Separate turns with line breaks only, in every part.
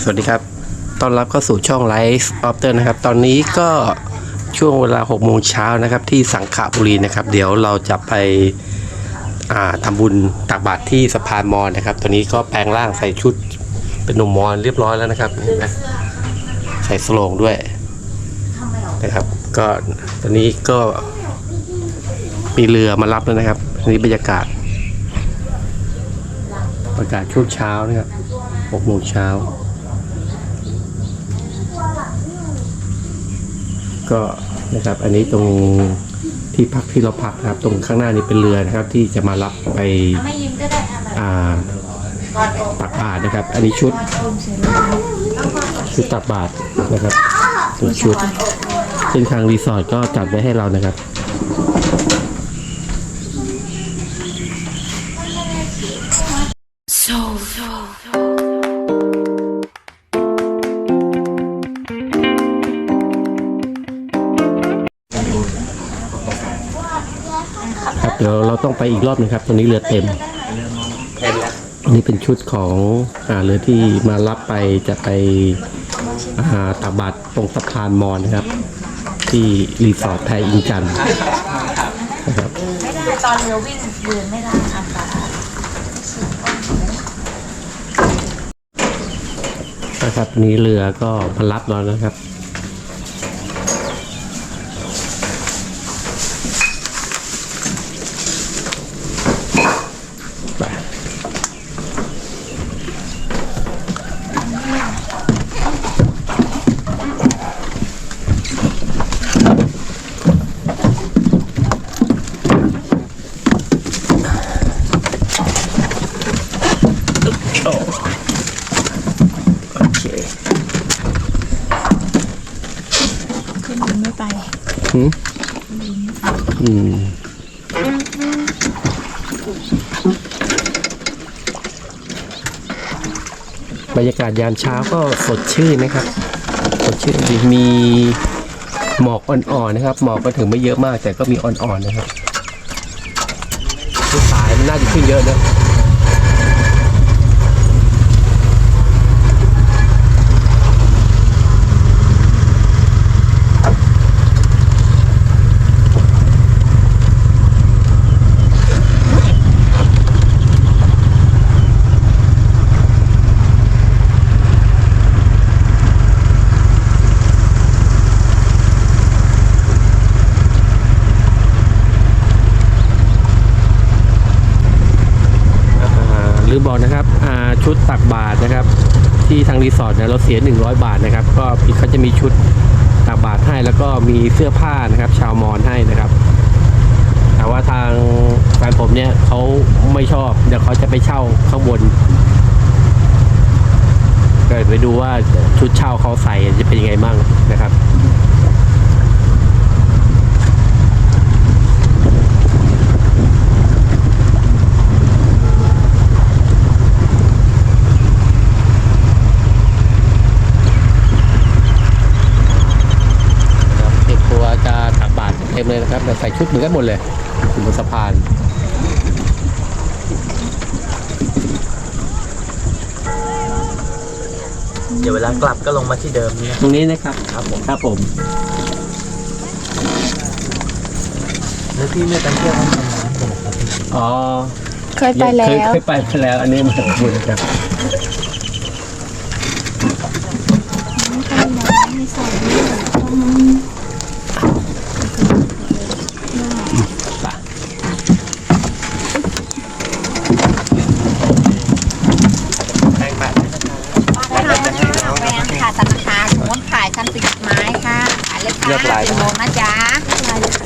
สวัสดีครับต้อนรับเข้าสู่ช่องไลฟ์ออฟเตอร์นะครับ ตอนนี้ก็ช่วงเวลา6โมงเช้านะครับ ที่สังขบุรีนะครับ เดี๋ยวเราจะไปอ่าทำบุญตักบาตรที่สะพานมอญนะครับ ตอนนี้ก็แปลงร่างใส่ชุดเป็นหนุ่มมอญเรียบร้อยแล้วนะครับเห็นไหมใส่สโลงด้วยนะครับ ก็ตอนนี้ก็มีเรือมารับแล้วนะครับนนี้บรรยากาศ ประกาศช่วงเช้านะครับ6โมงเช้า ก็นะครับอันนี้ตรงที่พักที่เราพักนะครับ ตรงข้างหน้านี้เป็นเรือนะครับ ที่จะมารับไปตักบาตรนะครับ อันนี้ชุดชุดตักบาตรนะครับตัวชุดซึ่งทางรีสอร์ทก็จัดไว้ให้เรานะครับ องไปอีกรอบหนึงครับ ตอนนี้เรือเต็มอันนี้เป็นชุดของอ่าเรือที่มารับไปจะไปอ่าตักบาตรตรงสะพานมอญนะครับ ที่รีสอร์ทไทยอินจันทร์นะครับ
ไม่ได้ตอนเรือวิ่งยืนไม่ได้ค่ะค่ะ
นะครับวันนี้เรือก็มารับเรานะครับ ไป โอเค
ขึ้นบินไม่ไป
หืมอืมบรรยามเช้าก็สดชื่นนะครับ สดชื่นดีมีหมอกอ่อนๆนะครับ หมอกก็ถึงไม่เยอะมากแต่ก็มีอ่อนๆนะครับสายมันน่าจะขึ้นเยอะนะ อ่า ลืมบอกนะครับชุดตักบาตรนะครับ ที่ทางรีสอร์ทเนี่ยเราเสีย 100 บาทนะครับ ก็เขาจะมีชุดตักบาตรให้แล้วก็มีเสื้อผ้านะครับ ชาวมอญให้นะครับ แต่ว่าทางแฟนผมเนี่ยเขาไม่ชอบเดี๋ยวเขาจะไปเช่าข้างบนก็ไปดูว่าชุดเช่าเขาใส่จะเป็นยังไงบ้างนะครับเด็กตัวจะตักบาตร เต็มเลยนะครับแต่ใส่ชุดเหมือนกันหมดเลยอยู่บนสะพาน
เดี๋ยวเวลากลับก็ลงมาที่เดิมนี่นะ
ตรงนี้นะครับครับผมครับผม
แล้วพี่ไม่ไปเที่ยวทำงานกันเหรอครับ
อ๋อ
เคยไปแล้
เคยวเคยไปมาแล้ว อันนี้มาจากบุญครับ
ไม่ใส่
ได้ค่ะแปลงค่ะธนาคารสมมติขายคันติดไม้ค่ะ ขายเลยค่ะเป็นโมนะจ๊ะ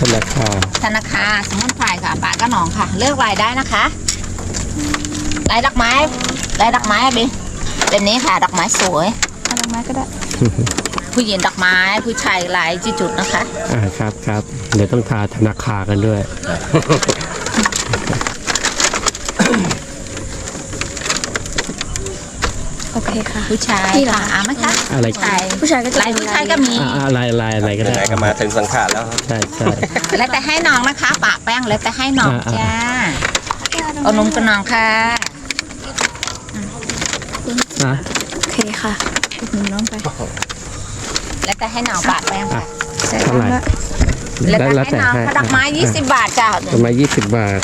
ธนาคาร
ธนาคารสมมติขายค่ะปากก็หนองค่ะ เลือกลายได้นะคะลายดอกไม้ลายดอกไม้อะบิเป็นนี้ค่ะดอกไม้สวย
เอาลงมาก็ได้
ผู้หญิงดอกไม้ผู้ชายลายจีจุดนะคะ
อ่าครับครับ เดี๋ยวต้องทาธนาคารกันด้วย
โอเคค่ะ
ผู้ชาย
พี่เหรอ
ค่ะเอาไหมคะ
อะไร
ผู้ชาย
ผู้ชายก็จะ
ลายผู้ชายก็มี
อ่าอ่าลายลายอะไรก็ได้
ไหนๆก็มาถึงสังขารแล้วครับ
ใช่ใช่
แล้วแต่ให้น้องนะคะปะแป้งแล้วแต่ให้น้อง
อ่า
จ้าเอานมกับน้องค่ะ
นะ
โอเคค่ะอุดหนุนน้องไป
แล้วแต่ให้หนองปากแป้งค่ะ
ใส่
เท่าไหร่
แล้ว
แล้วแต่
แล้ว
ให้
แต่
หนอง
ให้
ถ้าดอกไม้ยี่สิบบาทจ้ะ
ประมาณยี่สิบบาท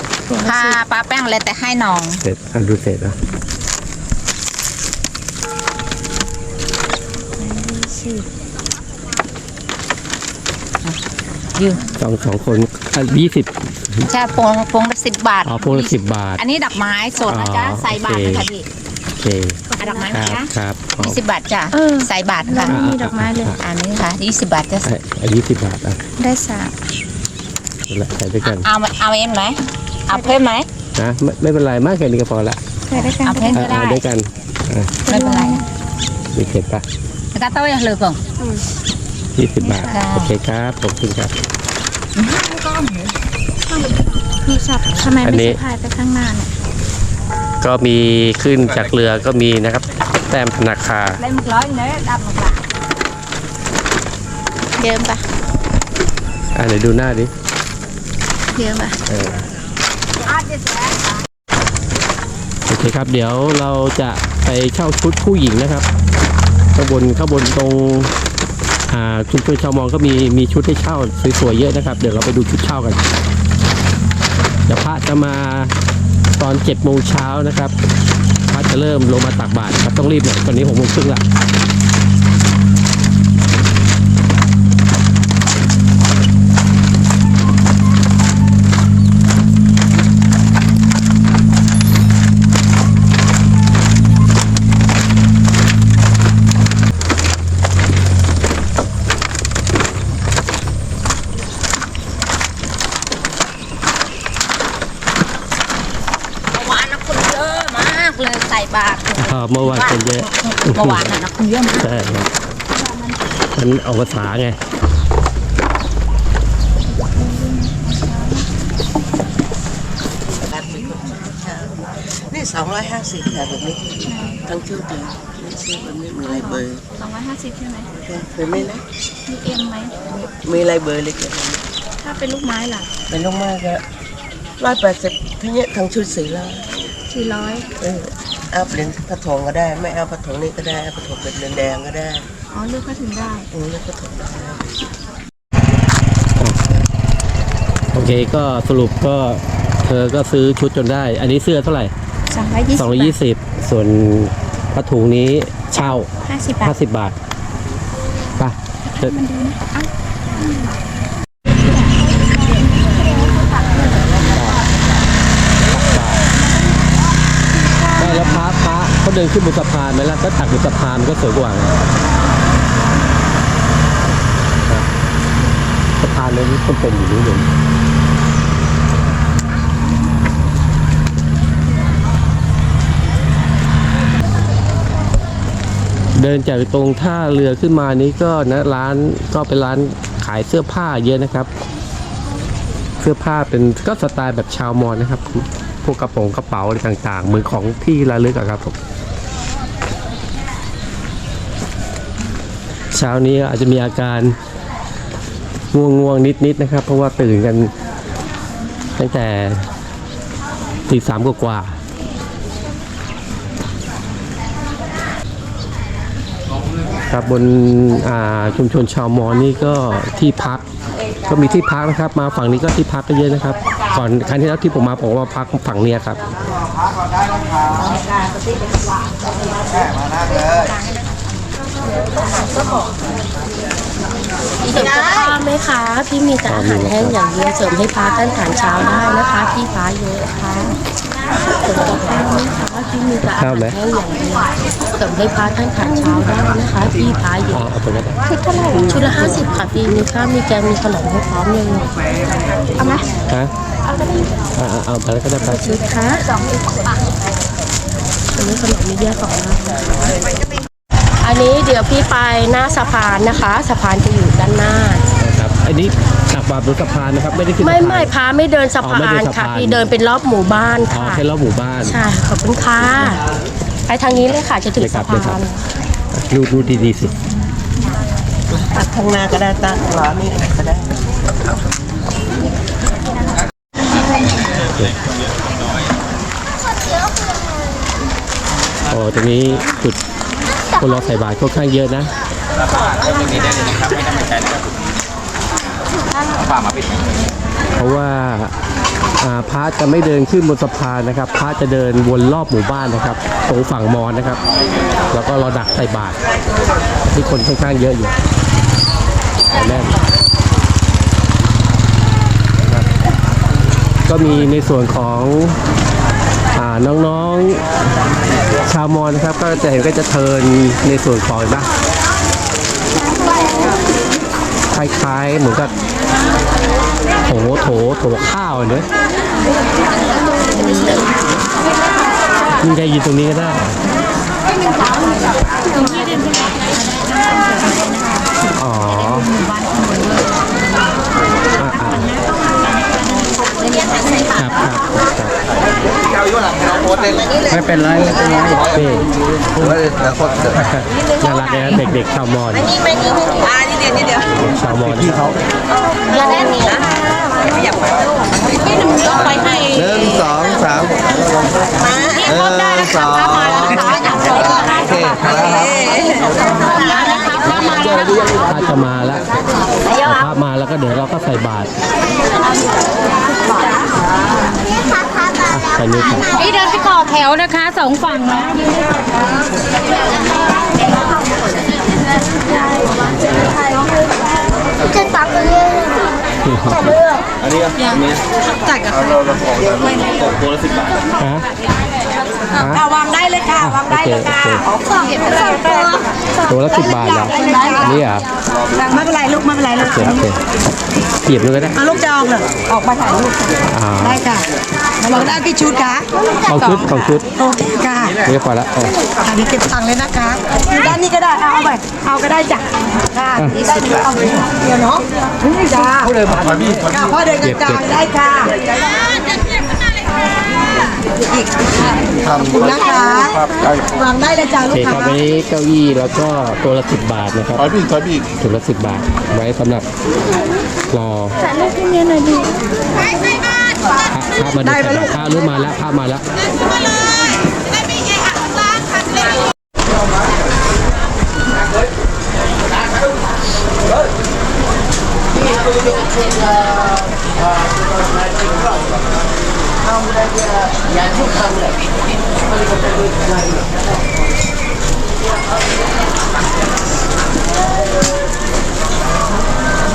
ถ้าปลาแป้งแล้วแต่ให้หนอง
เสร็จอันดูเสร็จแล้ ว
ยืม
สองสองคนยี่สิบ
ใช่พวงพวงละสิบบาท
อ๋อพวงละสิบบาท
อันนี้ดอกไม้สดนะจ๊ะ
อ๋อ
ใส่บาท
โอเค
นะคะพี่
โอเค
อะดอกไม้
ค
นะ
รับ
จ๊ะ
ครับอ๋อ
ยี่สิบบาทจ้ะ
เออ
ใส่บาท
เรา
ค่ะ
ไม่มีดอกไม้เลย
อันนี้ค่ะยี่สิบบาทจะ
ไอ้อันยี่สิบบาทอะ
ได้สาม
นั่นแหละใส่ด้วยกัน
เอาเอาเอ็มไหมเอาเพิ่มไหม
นะไม่ไม่เป็นไรมากแค่นี้ก็พอละ
ใส่ได้กัน
เอา
ก็
เพิ่ม
ได้
ก็ได้
เอาด้วยกันอะ
ไม่เป็นไร
มีเสร็จปะ
แล้วก็เต้าอย่างเหลือก่อน
ยี่สิบบาท
ค่ะ
โอเคครับขอบคุณครับ
โทรศัพท์ทำไม
อัน
ไม่
นี้
สะพายไปข้างหน้าเนี่ย
ก็มีขึ้นจากเรือก็มีนะครับ แต้มธนาคาร
เล่นหมึกร้อยเนื้อดำหมึกหลา
เดิมปะ
อ่าเดี๋ยวดูหน้าดิ
เดิมปะ
เออ
อาเจ็ดแสน
โอเคครับ เดี๋ยวเราจะไปเช่าชุดผู้หญิงนะครับข้างบนข้างบนตรงอ่า ชุมชนชาวมองก็มีมีชุดให้เช่าสวยๆเยอะนะครับ เดี๋ยวเราไปดูชุดเช่ากันเดี๋ยวพระจะมาตอนเจ็ดโมงเช้านะครับพระจะเริ่มลงมาตักบาตรครับต้องรีบหน่อยตอนนี้หกโมงครึ่งละ
บาตร
อ่าเมื่อวานคนเยอะ
เมื่อวานน่ะนะคนเยอะมาก
ใช่ครับมันออกภาษาไง
นี่สองร้อยห้าสิบค่ะแบบนี้ทั้งชุดเลยไม่ใช่แบบนี้มีลายเบอร์
สองร้อยห้าสิบใช่ไหม
เป็นไหมนะ
มีเอ็มไหม
มีลายเบอร์เลยค่ะ
ถ้าเป็นลูกไม้ล่ะ
เป็นลงมากก็ร้อยแปดสิบทีเนี้ยทั้งชุดสีแล้ว
สี่ร้อย
เออ เอาเปลี่ยนผ้าถุงก็ได้ ไม่เอาผ้าถุงนี่ก็ได้เอาผ้าถุงเป็นแดงๆก็ได้
อ๋อเลือกก็ถึงได้
อืมแล้วผ้าถุงก็ได้
โอเคก็สรุปก็เธอก็ซื้อชุดจนได้ อันนี้เสื้อเท่าไหร่
สองร้อยยี่สิบ
220 ส่วนผ้าถุงนี้เช่า
ห้าสิบบาท
50 บาทไปเชิญได้แล้วพระพระ เดินขึ้นบนสะพานไหมล่ะก็ตักบนสะพานก็สวยกว่าสะพานเลยนี่ต้นเป็นอยู่นี่เลยเดินจากตรงท่าเรือขึ้นมานี้ก็นะร้านก็เป็นร้านขายเสื้อผ้าเยอะนะครับ เสื้อผ้าเป็นก็สไตล์แบบชาวมอญนะครับ พวกกระโปรงกระเป๋าอะไรต่างๆ มือของที่ระลึกอะครับผม เช้านี้อาจจะมีอาการง่วงง่วงๆนิดๆนะครับ เพราะว่าตื่นกันตั้งแต่ตีสามกว่าๆครับบนชุมชนชาวมอญนี่ก็ที่พักก็มีที่พักนะครับ มาฝั่งนี้ก็ที่พักก็เยอะนะครับ ก่อนครั้งที่แล้วที่ผมมาผมว่าพักฝั่งเนี้ยครับ
สริมสุขภาพไหมคะ พี่มีแต่อาหารแห้งอย่างเดียวเสริมให้ฟ้าต้านทานเช้าได้นะคะพี่ฟ้าเยอะค่ะเสริมสุขภาพไหมคะพี่มีแต่อาหารแห้งอย่างเดียวเสริมให้ฟ้าต้านทานเช้าได้นะคะพี่ฟ้าเย
อ๋อ
อะ
เอาตรงนั้น
คิดเท่าไหร่
ชุดละห้าสิบค่ะพี่มีข้าวมีแกงมีขนมให้พร้อมเลย
เอาไหม
ฮะเอาเอาเอาไปแล้วก็ได้ไป
ชุดค่ะอันนี้ขนมมีแยกของเรา อันนี้เดี๋ยวพี่ไปหน้าสะพานนะคะสะพานจะอยู่ด้านหน้า
ครับ อันนี้ตักบาตรบนสะพานนะครับ ไม่ได้ขึ้น
ไม่
สะพาน
ไม่พาไม่เดินสะ
อ๋อ
พา
ไม่เดิ
น
นสะพาน
ค่ะพี่เดินเป็นรอบหมู่บ้าน
อ๋อ
ค่ะ
แค่รอบหมู่บ้าน
ใช่ขอบคุณค่ะไปทางนี้เลยค่ะจะถึง
เลยครั
สะ
บเลยครั
พา
บ
น
ดูดูดีๆสิ
ตัดข้างหน้าก็ได้ตัดขวานี่ก็ได้
คโอ้ตรงนี้จุด คนรอใส่บาตรค่อนข้างเยอะนะเพราะว่าอ่าพระจะไม่เดินขึ้นบนสะพานนะครับ พระจะเดินวนรอบหมู่บ้านนะครับตรงฝั่งมอญนะครับ แล้วก็ราดักใส่บาตรที่คนค่อนข้างเยอะอยู่แน่นก็มีในส่วนของ น้องๆชาวมอญนะครับ ก็จะเห็นก็จะเทินในส่วนของนะคล้ายๆเหมือนกับโถโถโถข้าวเนอะมีใครยืนตรงนี้ก็ได้อ๋ออะอะครับครับครับ
ไม่เป็นไรไม่เป็นไร
นี่
ว่าแล้วคนเดิน
น่ารักเลยนะเด็กๆชาวมอญ
นี่ไม่นี่ไม่อ่านี่เดียวนี่เดียว
ชาวมอญ
พี่
นะครับ
เขา
แล้วแน่นี่นะขยับมาพี่หนุ่มยกไปให้
หนึ่งสองสาม
มานี่พบได้แล้วค่ะพามาแล้วนะคะอยากสวยก็ได้
โอเคแล้วครับ
มาแล้วค่ะพามาแล้วนะคะ
พระจะมาแล้วพระมาแล้วก็เดี๋ยวเราก็ใส่บาตรอะใส่นิ้วครับ
พี่เดินไปต่อ แถวนะคะสองฝั่งนะ
อันนี้อันนี้จัดกับเราเราของตกตัวละสิบบาท
ฮะฮะ
วางได้เลยค่ะวางได้เลยค่ะ
โอเค
สองเก็บไปสองตัว
ตัวละสิบบาทเหรอนี่เหรอ
ไม่เป็นไรลูกไม่เป็นไรลูก
โอเคโอเคเกียบด้วยก็ได้
เอาลูกจะออกเหรอออกมาถ่ายรูป
อ่า
ได้ค่ะเราได้กี่ชุดคะ
ของชุดของชุด
โอเคค่ะ
นี่ก็พอละเออ
อันนี้เก็บตังค์เลยนะคะอยู่ด้านนี้ก็ได้เอาเอาไปเอาก็ได้จ้ะค่ะนี่ได้เดี๋ยวเอาไปเดี๋ยวเนาะจ้า
เขาเดินผ่านมาพี่
ค่ะพ่อเดินกระจายได้ค่ะ อีกค่ะขอบคุณนะคะวางได้เลยจ้า
โอ
ลู
เค
ก
ค
ค้า
รับวันนี้เก้าอี้แล้วก็ตัวละสิบบาทนะครับ
ถอยพี่ถอยพี่
ตัวละสิบบาทไว้สำหรับรอพระพระมาดูใส่บาตรพระรู้มาแล้วพระมาแล้ว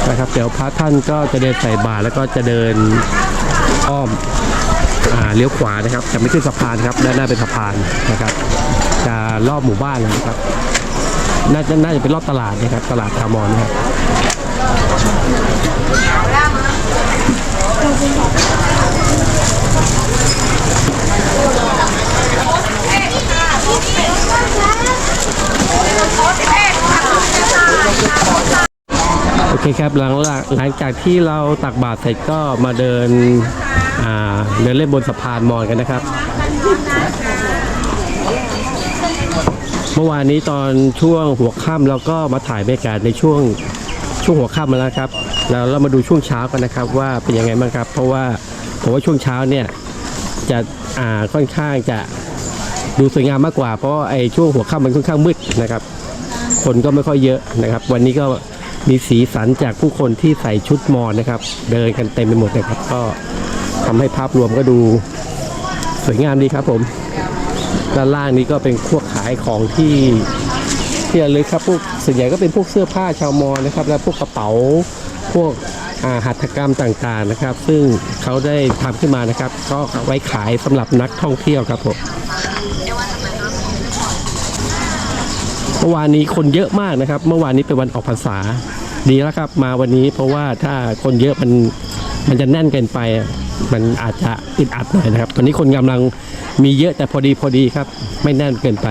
นะครับเดี๋ยวพระท่านก็จะเดินใส่บาตรแล้วก็จะเดินอ้อมอเลี้ยวขวานะครับ จะไม่ขึ้นสะพานครับด้านหน้าเป็นสะพานนะครับ จะรอบหมู่บ้านเลยนะครับน่าจะน่าจะเป็นรอบตลาดนะครับ ตลาดคามอนนะครับ โอเคครับหลังหลังจากที่เราตักบาตรเสร็จก็มาเดินเดินเล่นบนสะพานมอญกันนะครับ เมื่อวานนี้ตอนช่วงหัวค่ำเราก็มาถ่ายบรรยากาศในช่วงช่วงหัวค่ำมาแล้วครับ แล้วเรามาดูช่วงเช้ากันนะครับว่าเป็นยังไงบ้างครับ เพราะว่า ผมว่าช่วงเช้าเนี่ยจะอ่าค่อนข้างจะดูสวยงามมากกว่าเพราะไอ้ช่วงหัวค่ำมันค่อนข้างมืดนะครับ คนก็ไม่ค่อยเยอะนะครับ วันนี้ก็มีสีสันจากผู้คนที่ใส่ชุดมอญนะครับ เดินกันเต็มไปหมดนะครับ ก็ทำให้ภาพรวมก็ดูสวยงามดีครับผมด้านล่างนี้ก็เป็นพวกขายของที่ที่ระลึกครับพวกส่วนใหญ่ก็เป็นพวกเสื้อผ้าชาวมอญนะครับ และพวกกระเป๋าพวก หัตถกรรมต่างๆนะครับ ซึ่งเขาได้ทำขึ้นมานะครับ ก็ไว้ขายสำหรับนักท่องเที่ยวครับผมเมื่อวานนี้คนเยอะมากนะครับ เมื่อวานนี้เป็นวันออกพรรษา ดีแล้วครับ มาวันนี้เพราะว่าถ้าคนเยอะมันมันจะแน่นเกินไปมันอาจจะอึดอัดหน่อยนะครับ ตอนนี้คนกำลังมีเยอะแต่พอดีพอดีครับ ไม่แน่นเกินไป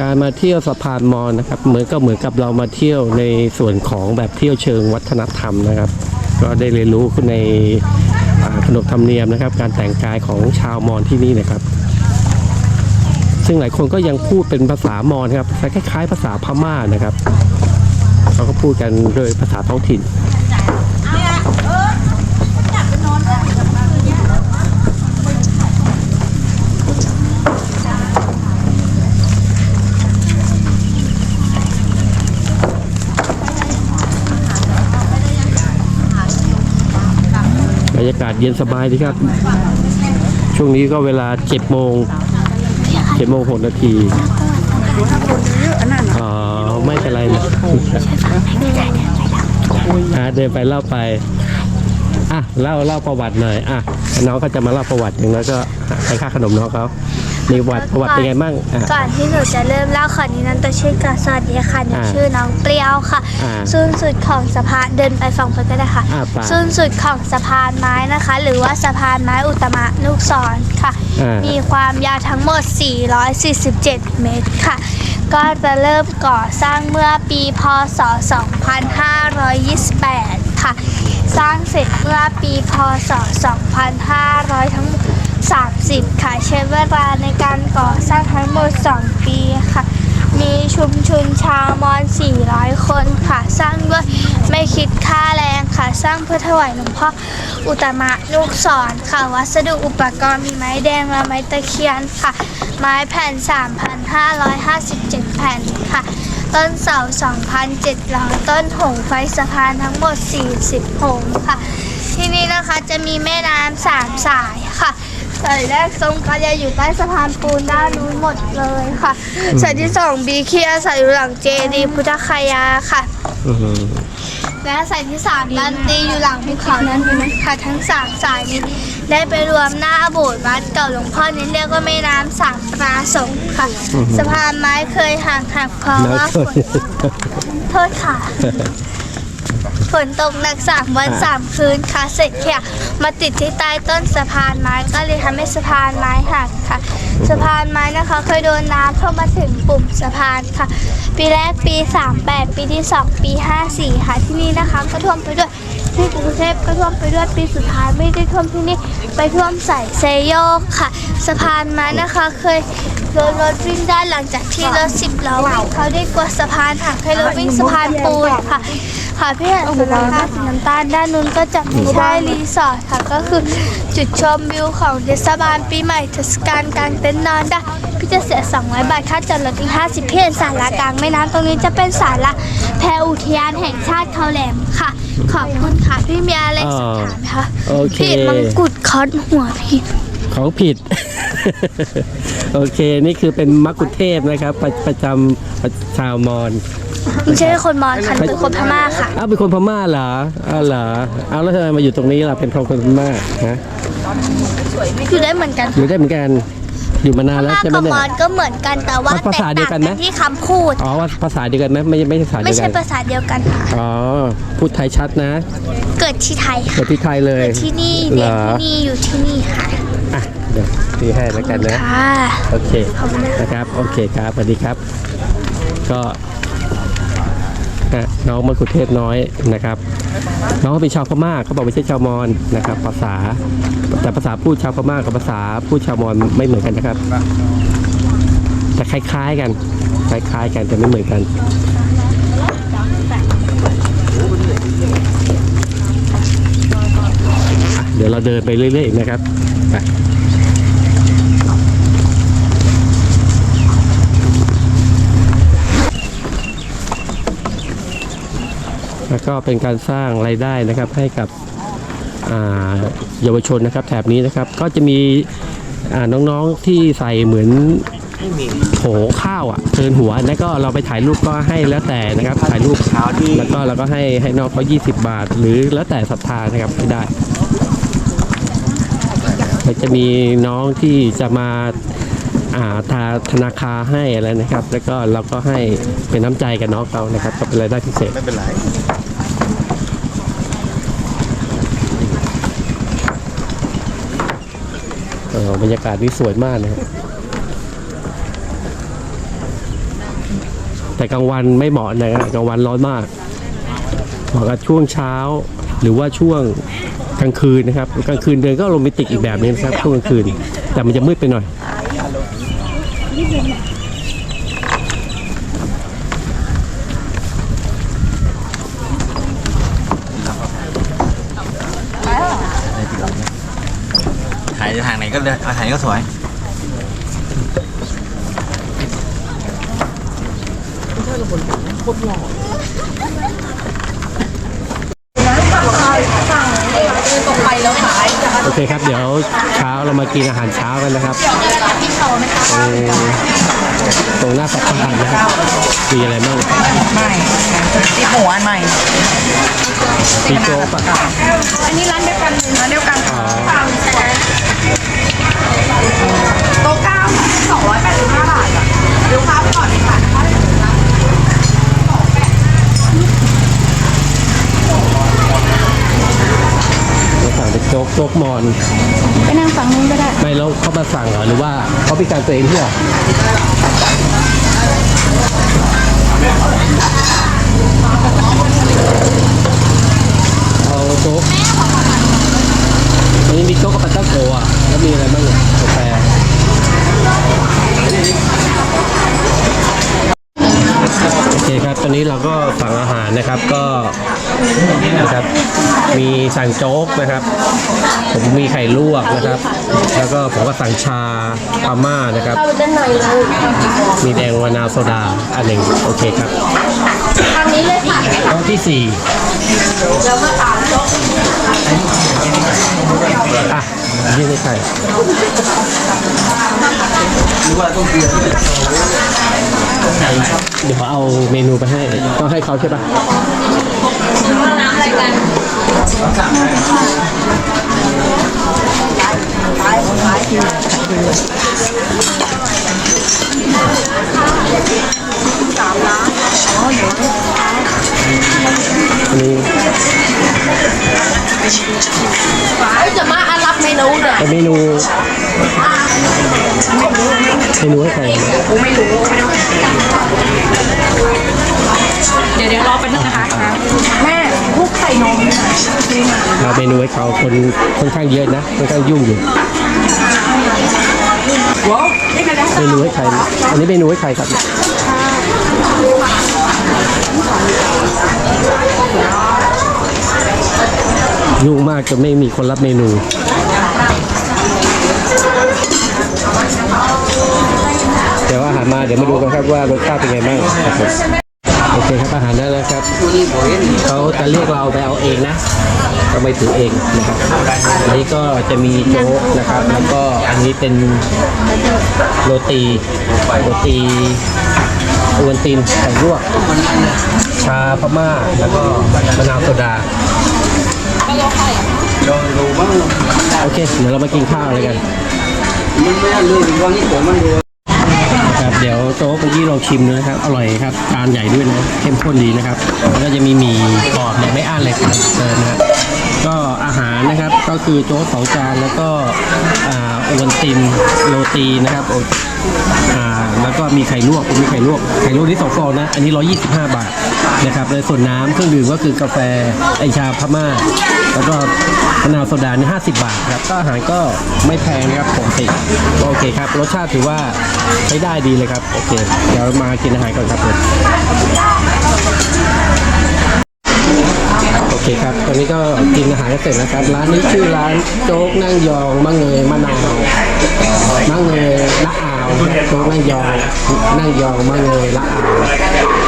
การมาเที่ยวสะพานมอญนะครับ เหมือนก็เหมือนกับเรามาเที่ยวในส่วนของแบบเที่ยวเชิงวัฒนธรรมนะครับ ก็ได้เรียนรู้ในขนบธรรมเนียมนะครับ การแต่งกายของชาวมอญที่นี่นะครับ ซึ่งหลายคนก็ยังพูดเป็นภาษามอญครับคล้ายๆ ภาษาพม่านะครับเขาก็พูดกันโดยภาษาท้องถิ่น รยากาศเย็นสบายดีครับ ช่วงนี้ก็เวลาเจ็ดโมงเจ็ดโมงหกนาทีอ๋อไม่เป็นไรนะอะเดินไปเล่าไปอะเล่าเล่าประวัติหน่อยอะน้องก็จะมาเล่าประวัติอย่างแล้วก็ให้ค่าขนมน้องเขา มีประวัติประวัติเป็นไงบ้างอะ
ก่อนที่หนูจะเริ่มเล่าขอนี้นั้นตัวชื่อกาสวัสดีค่ะหนู
อ่า
ชื่อน้องเปรี้ยวค่ะ
อ่า
ศูนย์สุดของสะพานเดินไปฝั่งเพื่อนก็ได้ค่ะ
อ่าไป
ศูนย์สุดของสะพานไม้นะคะ หรือว่าสะพานไม้อุตมะลูกศรค่ะ
อ่ามี
มีความยาวทั้งหมด 447 เมตรค่ะ ก็จะเริ่มก่อสร้างเมื่อปีพศ 2528 ค่ะ สร้างเสร็จเมื่อปีพศ 2500 ทั้งหมด 30 ค่ะ ใช้เวลาในการก่อสร้างทั้งหมด 2 ปีค่ะ มีชุมชนชาวมอญ400 คนค่ะ สร้างด้วยไม่คิดค่าแรงค่ะ สร้างเพื่อถวายหลวงพ่ออุตมะลูกศรค่ะ วัสดุอุปกรณ์มีไม้แดงและไม้ตะเคียนค่ะ ไม้แผ่น 3,557 แผ่นค่ะ ต้นเสา 2,700 ต้นหงไฟสะพานทั้งหมด 40หงค่ะที่นี่นะคะจะมีแม่น้ำสามสายค่ะ สายแรกทรงกาจะอยู่ใต้สะพานปูนด้านนู้นหมดเลยค่ะสายที่สองบีเคียสายอยู่หลังเจดีย์พุทธคยาค่ะ
อื้อหือ
และสายที่สามดันตีอยู่หลังภูเขานั้นค่ะทั้งสามสายนี้ได้ไปรวมหน้าโบสถ์วัดเก่าหลวงพ่อนี้เรียกว่าแม่น้ำสามปราสงฆ์ค่ะ สะพานไม้เคยห่างหักเพราะ
น้
ว่า
อย
ฝ
คน
นโทษค่ะ ฝนตกหนักสามวันสามคืนค่ะเสร็จค่ะมาติดที่ใต้ต้นสะพานไม้ก็เลยทำให้สะพานไม้หักค่ะ สะพานไม้นะคะเคยโดนน้ำเข้ามาถึงปุ่มสะพานค่ะ ปีแรกปี 38 ปีที่ 2 ปี 54 ค่ะที่นี่นะคะ ก็ท่วมไปด้วย ที่กรุงเทพก็ท่วมไปด้วยปีสุดท้ายไม่ได้ท่วมที่นี่ไปท่วมใส่เซโยกค่ะ สะพานม้นะคะ เคยโดนรถวิ่งได้หลังจากที่รถสิบล้อวิ่งเขาได้กลัวสะพานหักให้รถวิ่งสะพานปูนค่ะ ค่ะพี่เห็นสุนัขสีน้ำตาลด้านนู้นก็จะม่ใช่รีสอร์ทค่ะ ก็คือจุดชมวิวของเทศบาลปีใหม่เทศกาลกลางเต็นท์นอนได้พี่จะเสีย200บาทค่าจอดรถอีก50พี่เห็นศาลากลางแม่น้ำตรงนี้จะเป็นศาลาแพอุทยานแห่งชาติเขาแหลมค่ะ ขอบคุณค่ะพี่มีอะไรสักถามไหมคะ
โอเค
พี่เห็นมังกุฎคอนหัวพี่
ของผิด โอเค นี่คือเป็นมักคุเทพนะครับ ประประจำประชาวมอญ
ไม่ใช่คนมอญค่ะเป็นคนพม่าค่ะ
อ้าวเป็นคนพม่าเหรออ้าวเหรออ้าวแล้วทำไมมาอยู่ตรงนี้ล่ะเป็นคนพม่าฮะ
อยู่ได้เหมือนกัน
อยู่ได้เหมือนกัน อยู่มานานแล้ว
มาก
ใช่ไหม
กับ
เนี่ย
มอญก็เหมือนกันแต่ว่า
ภา
แตก
ษาเดียว
ต่าง
กันไหม
กันที่คำพูด
อ๋อว่าภาษาเดียวกันไหมไม่ไม่ใช่ภาษาเดี
ไม่
ยวกั
ใช่
น
ภาษาเดียวกันค่ะ
อ๋อพูดไทยชัดนะ
เกิดที่ไทยค่ะ
เกิดที่ไทยเลย
เกิดที่นี่
เห
เรี
ร
ยน
อ
ที่นี่อยู่ที่นี่ค่ะ
อะเดี๋ยวตีให้แล้วกันนะ
ค่ะ
โอเคนะครับ โอเคครับ สวัสดีครับ ก็อะ น้องมะคุเทศน้อยนะครับ น้องเป็นชาวพม่าเขาบอกไม่ใช่ชาวมอญนะครับ ภาษา แต่ภาษาพูดชาวพม่ากับภาษาพูดชาวมอญไม่เหมือนกันนะครับ แต่คล้ายๆกัน คล้ายๆกันแต่ไม่เหมือนกันเดี๋ยวเราเดินไปเรื่อยๆนะครับไป แล้วก็เป็นการสร้างรายได้นะครับให้กับเยาวชนนะครับแถบนี้นะครับก็จะมีน้องๆที่ใส่เหมือนโถข้าวอะเทินหัวแล้วก็เราไปถ่ายรูปก็ให้แล้วแต่นะครับถ่ายรูปแล้วก็เราก็ให้ให้น้องเขา20 บาท หรือแล้วแต่ศรัทธานะครับไม่ได้จะมีน้องที่จะมาอ่าทาธนาคารให้อะไรนะครับ แล้วก็เราก็ให้เป็นน้ำใจกับน้องเขานะครับก็เป็นรายได้พิเศษ
ไม่เป็นไร
เออ บรรยากาศนี้สวยมากนะครับแต่กลางวันไม่เหมาะนะครับกลางวันร้อนมากเหมาะกับช่วงเช้าหรือว่าช่วงกลางคืนนะครับกลางคืนเดินก็โรแมนติกอีกแบบนึงนะครับช่วงกลางคืน แต่มันจะมืดไปหน่อย
ก็เลยอาไหนก็เลยถ่ายก็สวย
คนหล่อ
เคครับ เดี๋ยวเช้าเรามากินอาหารเช้ากันนะครับตรงตรงหน้าสะพานนะครับมีอะไรบ้าง
ไม่ติดหมูอันใหม่
มีโจ๊กปะ
อันนี้ร้านเดียวกันร้านเดียวกันโต๊ะเก้าสองร้อยแปดสิบห้าบาทอะเดี๋ยวข้าวไปก่อนดีกว่านะคะ
เราสั่งเป็นโจ๊กโจ๊กมอน
ไปนั่งฝั่งนู้นก็ได้
ไม่แล้วเขามาสั่งเหรอหรือว่าเขาพิการตัวเองที่เหรอเอาโจ๊กอันนี้มีโจ๊กกับปลาตั้งโกอะแล้วมีอะไรบ้างอะกาแฟโอเคครับ ตอนนี้เราก็สั่งอาหารนะครับก็ นะครับ มีสั่งโจ๊กนะครับ ผมมีไข่ลวกนะครับ แล้วก็ผมก็สั่งชาพาม่านะครับ
เข้าไปด้านในเลย
มีแดงวานาวโซดาอันหนึ่งโอเคครับ
ทางนี้เลยค่ะ
โต๊ะที่สี่อะยี่นี่ใคร
นึกว่าต้องเปลี่ยน
เดี๋ยวเอาเมนูไปให้ ต้องให้เขาใช่ปะ
我们拿回来。 เรา
เมนูให้เขาคนค่อนข้างเยอะนะค่อนข้างยุ่งอยู่เมนูให้ใครอันนี้เมนูให้ใครครับยุ่งมากจนไม่มีคนรับเมนูเดี๋ยวอาหารมาเดี๋ยวมาดูกันครับว่ารสชาติเป็นไงบ้างครับ โอเคครับอาหารได้แล้วครับเขาจะเรียกเราไปเอาเองนะเราไปถือเองนะครับอันนี้ก็จะมีโจ๊กนะครับ แล้วก็อันนี้เป็นโรตีโรตีอวนตินไข่ลวกชาพม่าแล้วก็มะนาวโซดา
ลองดูบ้าง
โอเคเดี๋ยวเรามากินข้าวอะไรกัน
มันไม่ได้ว่านี่ผมมันดู
ครับเดี๋ยวโต๊ะเมื่อกี้เราชิมนะครับ อร่อยครับจานใหญ่ด้วยนะ เข้มข้นดีนะครับ แล้วก็จะมีหมี่กรอบเนี่ยไม่อั้นเลยครับเติมนะครับก็อาหารนะครับก็คือโจ๊กสองจานแล้วก็อ่าโอวัลตินโรตีนะครับอ่าแล้วก็มีไข่ลวกมีไข่ลวกไข่ลวกที่สองฟองนะ อันนี้ 125 บาทนะครับแล้วส่วนน้ำเครื่องดื่มก็คือกาแฟไอชาพม่า แล้วก็มะนาวโซดานี่50 บาทครับก็อาหารก็ไม่แพงนะครับปกติก็โอเคครับ รสชาติถือว่าใช้ได้ดีเลยครับ โอเค เดี๋ยวมากินอาหารก่อนครับผมโอเคครับ ตอนนี้ก็กินอาหารกันเสร็จนะครับ ร้านนี้ชื่อร้านโจ๊กนั่งยองมะเงยมะนาวมะเงยละอาวโจ๊กนั่งยอง นั่งยองมะเงยละอาว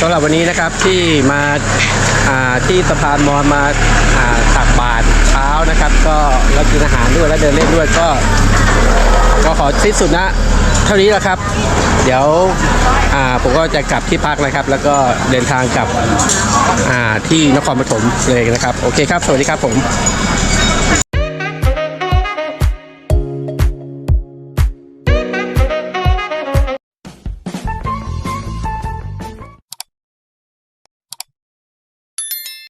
สำหรับวันนี้นะครับที่มาาที่สะพานมอญมาาตักบาตรเช้านะครับ ก็แล้วกินอาหารด้วยแล้วเดินเล่นด้วยก็ ก็ขอสิ้นสุดนะ เท่านี้แหละครับ เดี๋ยวผมก็จะกลับที่พักนะครับ แล้วก็เดินทางกลับที่นครปฐมเลยนะครับ โอเคครับ สวัสดีครับผม